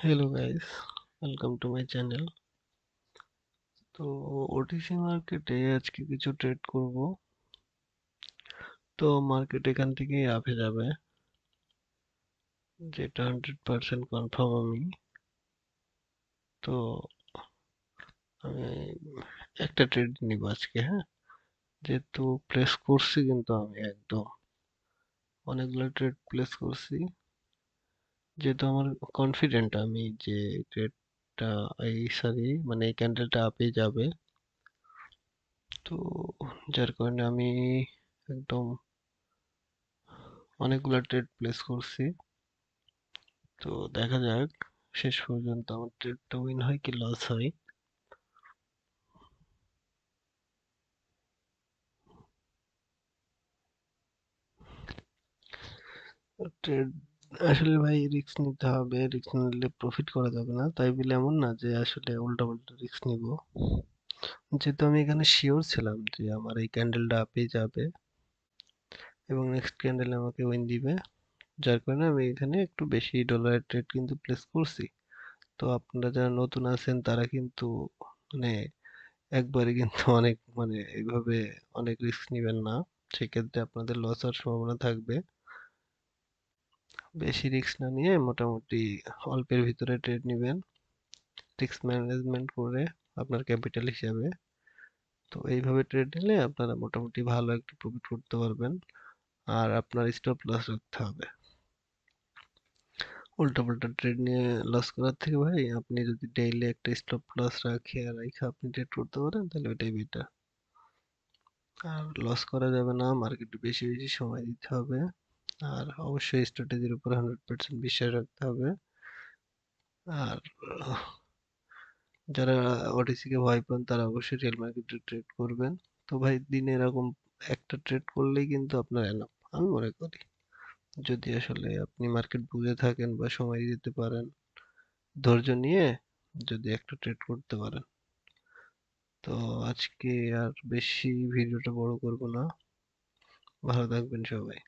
Hello guys welcome to my channel তো OTC মার্কেটে আজকে কিছু ট্রেড করব তো মার্কেট এখান থেকেই আপে যাবে যেটা হান্ড্রেড পার্সেন্ট কনফার্ম আমি তো আমি একটা ট্রেড নিব আজকে হ্যাঁ যেহেতু প্লেস করছি কিন্তু আমি একদম অনেকগুলো ট্রেড প্লেস করছি যেহেতু আমার কনফিডেন্ট আমি যে ট্রেডটা এই সরি মানে এই ক্যান্ডেলটা আপে যাবে। তো যার কারণে আমি একদম অনেকগুলো ট্রেড প্লেস করছি। তো দেখা যাক, শেষ পর্যন্ত আমার ট্রেডটা উইন হয় কি লস হয়। ট্রেড আসলে ভাই রিস্ক নিতে হবে রিস্ক নিলে প্রফিট করা যাবে না। তাই বলে এমন না যে আসলে উল্টা পাল্টা রিস্ক নিব। যেহেতু আমি এখানে শিওর ছিলাম যে আমার এই ক্যান্ডেলটা আপে যাবে এবং নেক্সট ক্যান্ডেল আমাকে উইন দিবে। যার কারণে আমি এখানে একটু বেশি ডলারের ট্রেড কিন্তু প্লেস করছি। তো আপনারা যারা নতুন আছেন, তারা কিন্তু মানে একবারে কিন্তু অনেক মানে এইভাবে অনেক রিস্ক নেবেন না। সেক্ষেত্রে আপনাদের লস হওয়ার সম্ভাবনা থাকবে। বেশি রিস্ক না নিয়ে মোটামুটি অল্পের ভিতরে ট্রেড নেবেন। রিস্ক ম্যানেজমেন্ট করে আপনার ক্যাপিটাল হিসাবে। তো এইভাবে ট্রেড নিলে আপনারা মোটামুটি ভালো একটা প্রফিট করতে পারবেন। আর আপনার স্টপ লস রাখতে হবে। উল্টা পাল্টা ট্রেড নিয়ে লস করার থেকে ভাই, আপনি যদি ডেইলি একটা স্টপ লস রাখে আর রেখে আপনি ট্রেড করতে পারেন, তাহলে ওইটাই বেটার আর লস করা যাবে না মার্কেটে বেশি বেশি সময় দিতে হবে। আর অবশ্যই স্ট্র্যাটেজির উপর হান্ড্রেড পার্সেন্ট বিশ্বাস রাখতে হবে। আর যারা ওটিসি কে ভয় পান, তারা অবশ্যই রিয়েল মার্কেটে ট্রেড করবেন। তো ভাই, দিনে এরকম একটা ট্রেড করলেই কিন্তু আপনার এনাফ আমি মনে করি। যদি আসলে আপনি মার্কেট বুঝে থাকেন বা সময় দিতে পারেন, ধৈর্য নিয়ে যদি একটা ট্রেড করতে পারেন। তো আজকে আর বেশি ভিডিওটা বড় করব না। ভালো থাকবেন সবাই।